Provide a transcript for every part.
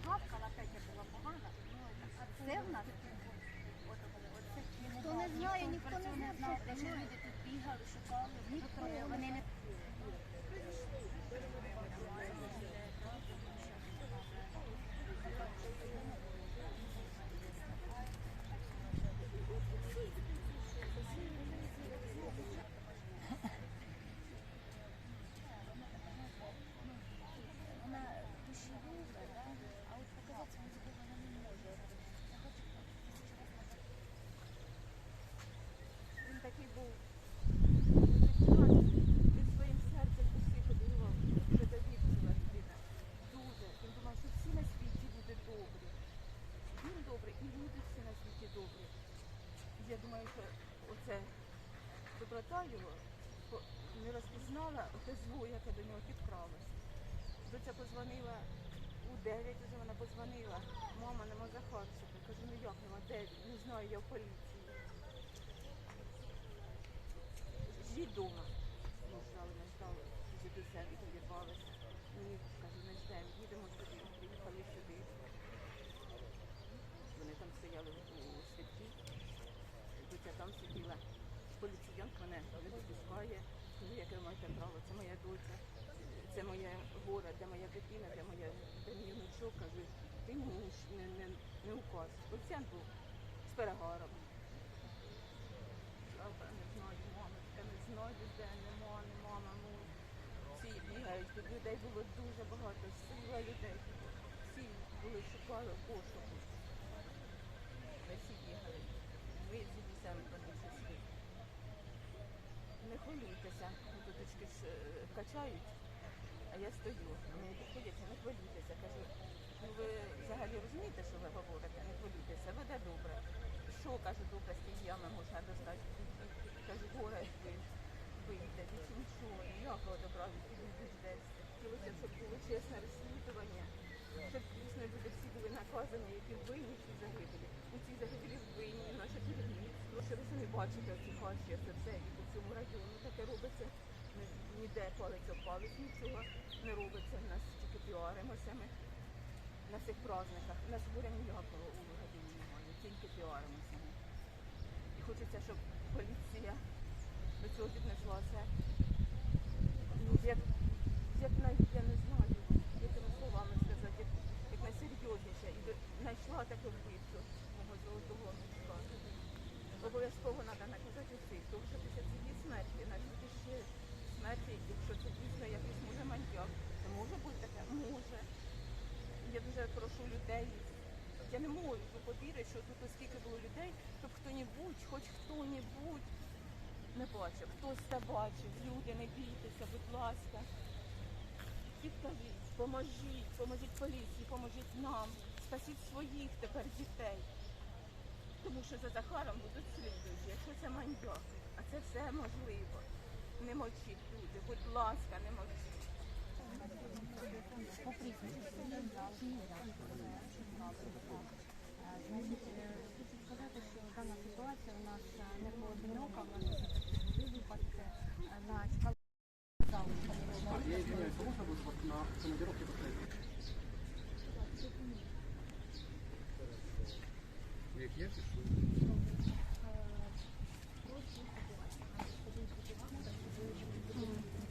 поки не погавкала, опять я була погана. А Це в нас. Ніхто не знає, ніхто не знає, що люди тут бігали, шукали, вони не вона душевила, да? а от показати музику вона не може. Я хочу тисячу раз назад. Він такий був він своїм серцем усіх обіграв, дуже довірчива людина. Дуже. Він думав, що всі на світі люди добрі. Він добрий і люди всі на світі добрі. Я думаю, що оце доброта його не розпізнала те яке до нього підкралося. Доця позвонила у 9 вже вона позвонила. Мама, нема Захарчика. Кажу, ну як нема, де? Не знаю, я в поліції. Жіть дома. Ми ждали, не ждали. Дідуся відірвалися. Ні, кажу, не ждемо, їдемо сюди. Приїхали сюди. Вони там стояли у світлі. Доця там сиділа. Поліціянт мене не допускає. Кажу, яке маєте право, це моя доця. Це моє горе, де моя дитина, де моя де мій внучок. Кажу, ти муж, не, не, не указ. Поліціянт був з перегаром. Правда, не знаю, мамочка, не знаю, де нема, нема, мамо. Всі бігають, тут людей було дуже багато, сила людей. Всі були шукали пошуку. Ми всі бігали. Ми дідусем подивився світ. Не хвилюйтеся, діточки ж е, качають, а я стою. Вони підходять, не хвилюйтеся. Кажу, ну ви взагалі розумієте, що ви говорите? Не хвилюйтеся, веде добре. Що каже, добре, з тієї ями можна достати? Кажу, горе вийде, більше нічого, ніякого добра від не дождеться. Хотілося, щоб було чесне розслідування, щоб дійсно люди всі були наказані, які винні в цій загибелі. У цій загибелі винні, наше керівництво. Що ви самі бачите ці хащі, це все, і по цьому районі таке робиться. Ніде палець об палець, нічого не робиться. У нас тільки піаримося ми на всіх праздниках. У нас буря ніякого у родині немає, тільки піаримося. І хочеться, щоб поліція до цього віднеслася. Ну, як, як на, я не знаю, якими словами сказати, як, як найсерйозніше. І до- знайшла таке вбивцю мого золотого мішка. Обов'язково треба наказати усіх, тому що після цієї смерті, навіть ще смерті, якщо це дійсно якийсь може маньяк, це може бути таке? Може. Я дуже прошу людей. Я не можу повірити, що тут оскільки було людей, щоб хто-небудь, хоч хто-небудь не бачив. Хтось це бачив. Люди, не бійтеся, будь ласка. Підкажіть, поможіть, поможіть поліції, поможіть нам, спасіть своїх тепер дітей. Тому що за Захаром будуть слідуючі, якщо це маньяк, а це все можливо. Не мовчіть, люди, будь ласка, не мовчіть. по прізвищу. Значить, е, хочу сказати, що дана ситуація у нас не поодинока, у нас випадки на чекали. Я извиняюсь, а можно будет вот на командировке повторить? Як є, чи що?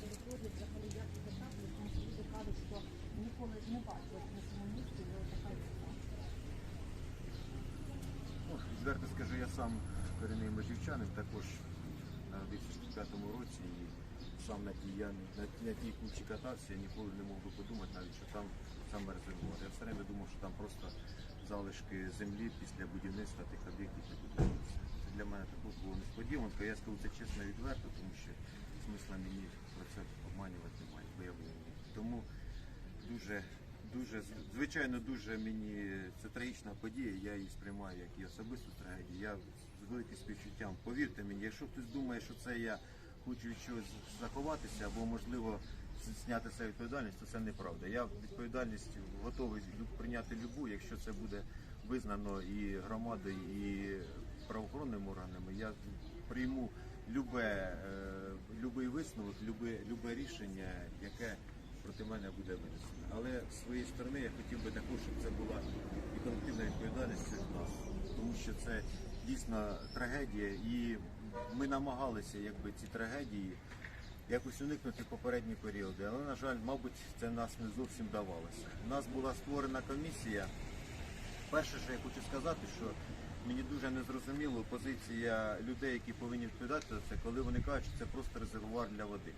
Переходить взагалі як і відверто скажу, я сам корінний межівчанин, також народився в 65-му році і сам на тій, я, на, на тій кучі катався, я ніколи не мог би подумати навіть, що там саме резервуар. Я все время думав, що там просто залишки землі після будівництва тих об'єктів і будівництва. Це для мене також було несподіванка. Я скажу це чесно відверто, тому що смисла мені про це обманювати немає, бо я винний. Тому дуже, дуже, звичайно, дуже мені це трагічна подія. Я її сприймаю як і особисту трагедію. Я з великим співчуттям. Повірте мені, якщо хтось думає, що це я хочу чогось заховатися або можливо зняти себе відповідальність, то це неправда. Я відповідальність готовий прийняти любу, якщо це буде визнано і громадою, і правоохоронними органами. Я прийму любе, е, любий висновок, любе, любе рішення, яке проти мене буде винесено. Але з своєї сторони я хотів би також, щоб це була і колективна відповідальність від нас, тому що це дійсно трагедія, і ми намагалися якби ці трагедії якось уникнути попередні періоди. Але, на жаль, мабуть, це нас не зовсім давалося. У нас була створена комісія. Перше, що я хочу сказати, що мені дуже незрозуміло позиція людей, які повинні відповідати за це, коли вони кажуть, що це просто резервуар для води.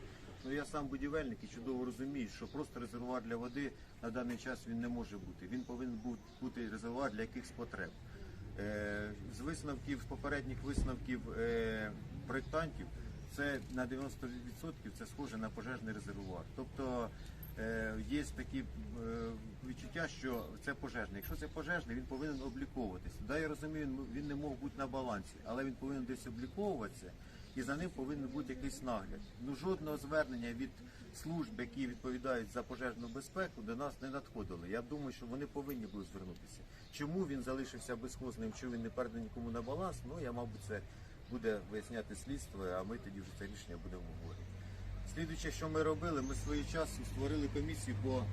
Ну я сам будівельник і чудово розумію, що просто резервуар для води на даний час він не може бути. Він повинен бути резервуар для якихось потреб. Е, З висновків, з попередніх висновків е, проєктантів, це на 90% це схоже на пожежний резервуар. Тобто е, є такі відчуття, що це пожежний. Якщо це пожежний, він повинен обліковуватися. Да, я розумію, він не мог бути на балансі, але він повинен десь обліковуватися, і за ним повинен бути якийсь нагляд. Ну жодного звернення від служб, які відповідають за пожежну безпеку, до нас не надходило. Я думаю, що вони повинні були звернутися. Чому він залишився безхозним, чому він не переданий нікому на баланс? Ну я, мабуть, це буде виясняти слідство, а ми тоді вже це рішення будемо говорити. Слідуюче, що ми робили, ми свого часу створили комісію по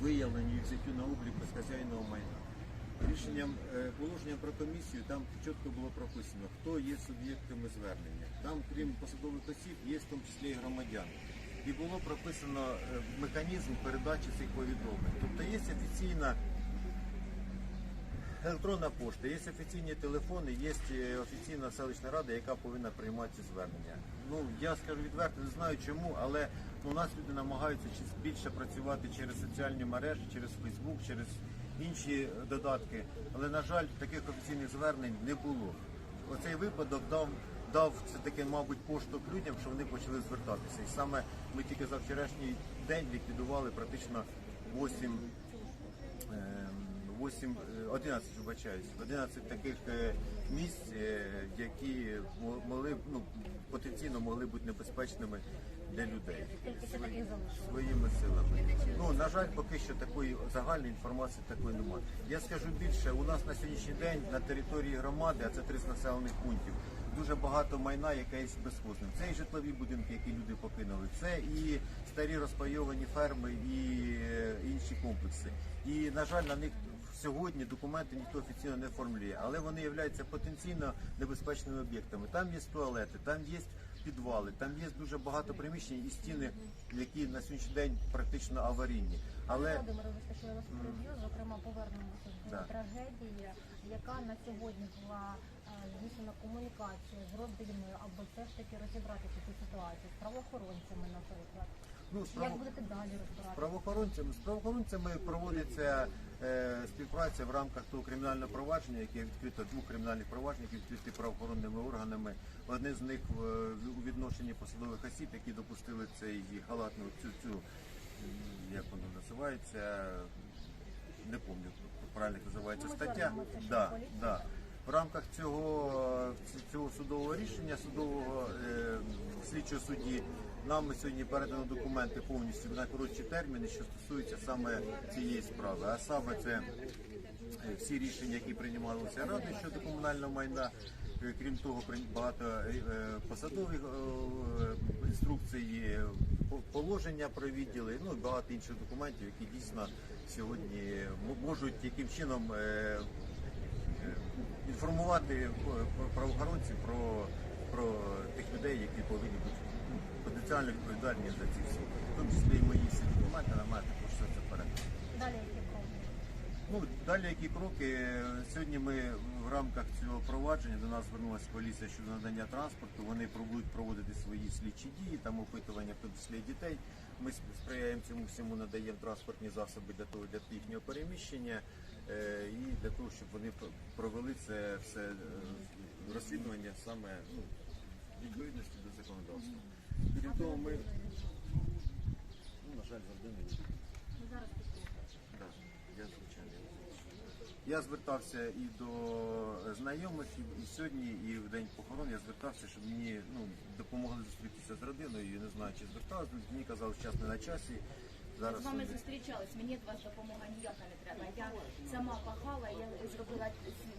виявленню і на облік безхазяйного майна. Рішенням е, положенням про комісію там чітко було прописано, хто є суб'єктами звернення. Там, крім посадових осіб, є в тому числі і громадяни. І було прописано е, механізм передачі цих повідомлень. Тобто є офіційна електронна пошта, є офіційні телефони, є е, офіційна селищна рада, яка повинна приймати ці звернення. Ну я скажу відверто, не знаю чому, але у нас люди намагаються більше працювати через соціальні мережі, через Фейсбук, через інші додатки. Але на жаль, таких офіційних звернень не було. Оцей випадок дав. Дав це таке, мабуть, поштовх людям, що вони почали звертатися. І саме ми тільки за вчорашній день ліквідували практично 8 Ем, 8, е, 11, вибачаюсь, 11 таких е, місць, е, які могли ну, потенційно могли бути небезпечними для людей залишилось? своїми силами. Ну на жаль, поки що такої загальної інформації такої немає. Я скажу більше, у нас на сьогоднішній день на території громади, а це 30 населених пунктів. Дуже багато майна, яке є безхозним. Це і житлові будинки, які люди покинули. Це і старі розпайовані ферми, і е, інші комплекси. І на жаль, на них сьогодні документи ніхто офіційно не оформлює, але вони являються потенційно небезпечними об'єктами. Там є туалети, там є підвали, там є дуже багато приміщень і стіни, які на сьогоднішній день практично аварійні. Але Володимире, ви що я вас переб'ю, зокрема повернемося до Да. трагедії, яка на сьогодні була е, здійснена комунікація з родиною, аби все ж таки розібратися цю ситуацію з правоохоронцями, наприклад. Ну, з Як будете далі з розбиратися? правоохоронцями з правоохоронцями проводиться е, співпраця в рамках того кримінального провадження, яке відкрито двох кримінальних проваджень, які відкриті правоохоронними органами. Одне з них е, у відношенні посадових осіб, які допустили цей халатну цю цю як воно називається. Не пам'ятаю, правильно називається стаття. Да, да. В рамках цього, цього судового рішення, судового е, слідчого судді, нам сьогодні передано документи повністю на коротші терміни, що стосуються саме цієї справи. А саме це е, всі рішення, які приймалися радою щодо комунального майна. Е, Крім того, багато е, посадових інструкцій, положення про відділи, ну і багато інших документів, які дійсно сьогодні можуть яким чином інформувати правоохоронців про, про тих людей, які повинні бути ну, потенціально відповідальні за ці всі. В тому числі і мої всі документи на також все це передано. Далі які кроки? Ну, далі які кроки? Сьогодні ми в рамках цього провадження до нас звернулася поліція щодо надання транспорту. Вони будуть проводити свої слідчі дії, там опитування в тому числі дітей. Ми сприяємо цьому всьому, надаємо транспортні засоби для того для їхнього переміщення е, і для того, щоб вони провели це все е, розслідування саме ну, відповідності до законодавства. Крім ми ну, на жаль, не так, я звичайно. Я звертався і до знайомих, і, і сьогодні, і в день похорон я звертався, щоб мені ну, допомогли зустрітися з родиною. Не знаю, чи звертався. Мені казали, що час не на часі. Зараз З вами зустрічались, мені від вас допомога ніяка не треба. Я сама пахала, я зробила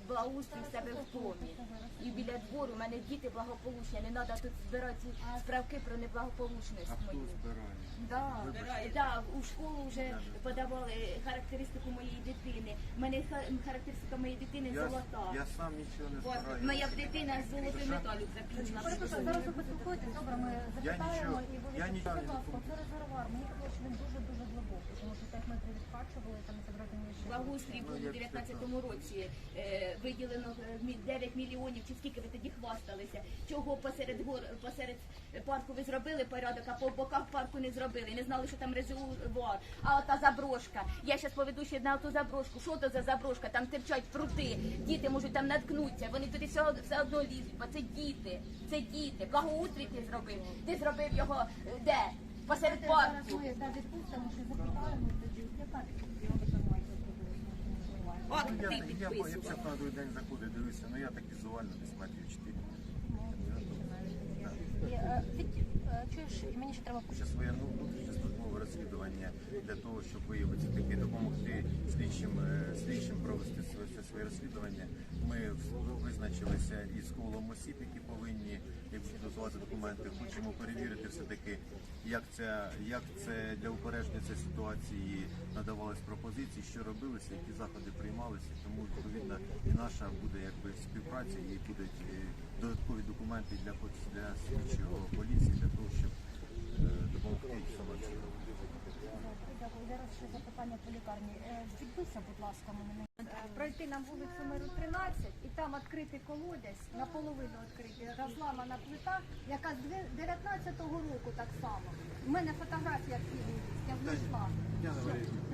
благоустрій в себе в домі. І біля двору у мене діти благополучні, не треба тут збирати справки про а неблагополучність хто мою. збирає? Да, да, у школу вже подавали характеристику моєї дитини. У мене характеристика моєї дитини Я, золота. я сам нічого не збираю. моя дитина з золотою закінчила. Перепрошую, зараз ви поспілкуєтесь, добре, ми запитаємо нічого- і ви я нічого будь не ласка, це резервуар. Мені що він дуже-дуже глибокий, тому що 5 метрів відкачували, там зібрати ще. Благоустрій був у 19-му році. Е, виділено е, 9 мільйонів, чи скільки ви тоді хвасталися. Чого посеред гор, посеред парку ви зробили порядок, а по боках парку не зробили. Не знали, що там резервуар. А ота заброшка. Я зараз поведу ще на ту заброшку. Що то за заброшка? Там терчать прути. Діти можуть там наткнутися. Вони туди все, все одно лізуть, бо це діти. Це діти. Благоустрій ти зробив. Ти зробив його е, де? Посеред Зараз парку. От Ну, я, ти я, я, я підписував. на другий день заходив, дивився, ну я так візуально десь метрів 4. І, е, від, чуєш, мені ще треба Ще своє ну, розслідування для того, щоб виявити таки допомогти слідчим, е, слідчим провести це своє розслідування. Ми визначилися із колом осіб, які повинні як підготувати документи. Хочемо перевірити все-таки, як це, як це для упередження цієї ситуації надавались пропозиції, що робилося, які заходи приймалися. Тому відповідно і наша буде якби співпраця і будуть е, додаткові документи для для слідчого поліції для того, щоб е, допомогти саме в цьому. Дякую. Зараз ще по лікарні. Е, Підпися, будь ласка, мене Е, пройти на вулицю Миру 13 і там відкритий колодязь, наполовину відкритий, розламана плита, яка з дві- 19-го року так само. У мене фотографія в фільмі є, я знайшла.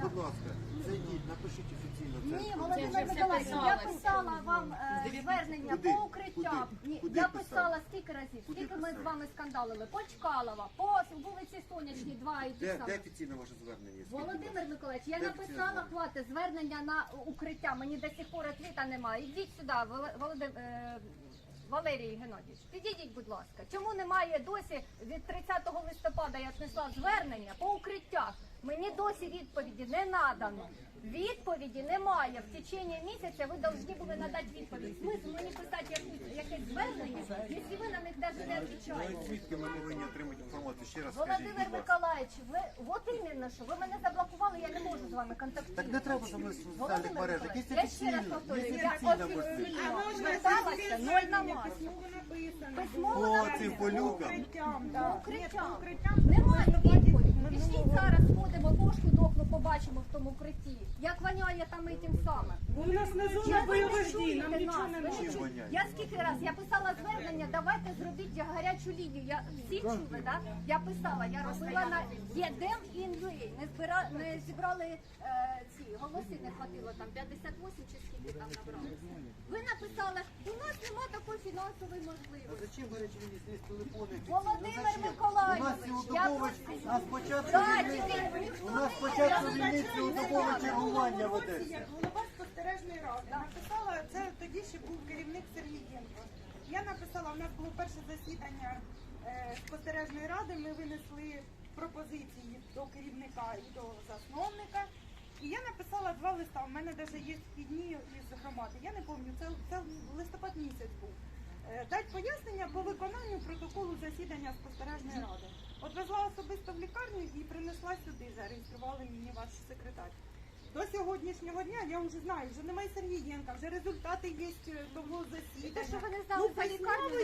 Будь ласка, зайдіть, напишіть офіційно. Ні, Володимир Миколаївич, я писала вам е, звернення по укриттям. Ні, я писала скільки разів, скільки ми з вами скандалили. По Чкалова, по вулиці Сонячній, два і ті Де, самі. де офіційне ваше звернення? Володимир Миколаївич, я Де написала офіційне хвати звернення на укриття. Мені до сих пор відвіта немає. Ідіть сюди, Володимир. Валерій Геннадійович, підійдіть, будь ласка. Чому немає досі від 30 листопада я знесла звернення по укриттях? Мені досі відповіді не надано. Відповіді немає. В течение місяця ви повинні були надати відповідь. Смисл мені писати якусь- якесь звернення, якщо ви на них навіть не Ну, відповідаєте. звідки ми повинні отримати інформацію? Ще раз скажіть, Володимир будь ласка. Миколаївич, ви от іменно що ви мене заблокували, я не можу з вами контактувати. Так не треба за мене в соціальних Володимир мережах. Є Миколаївич, я ще раз повторюю, є я офіційна офіційно зверталася, ноль на вас. Письмово написано. Письмово По цим полюкам. Укриттям, да. укриттям. По укриттям Немає відповіді. Пішіть зараз, сходимо, кошку дохну, побачимо в тому укритті. Як воняє там і тим самим. У нас не зона бойових дій, нам нічого не воняє? Я скільки раз, я писала звернення, давайте зробіть гарячу лінію. Я всі чули, да? Я писала, я робила на єдем інвей. Не збира, не зібрали е, ці голоси, не хватило там 58 чи скільки там набрали. Ви написали, у нас нема такої фінансової можливості. зачем гарячі лінії телефони? Володимир Миколаївич, я цілодобове, нас спочатку у нас спочатку Цілодобове не чергування ведеться. як голова спостережної ради. Написала, це тоді ще був керівник Сергієнко. Я написала, у нас було перше засідання е, спостережної ради, ми винесли пропозиції до керівника і до засновника. І я написала два листа. У мене навіть є вхідні із громади. Я не пам'ятаю, це, це листопад місяць був. Е, Дать пояснення по виконанню протоколу засідання спостережної ради. Отвезла особисто в лікарню і принесла сюди, зареєстрували мені ваш секретар. До сьогоднішнього дня я вже знаю, вже немає Сергієнка, вже результати є е, того засідання. Те, що ви не знали Ну, за лікарню,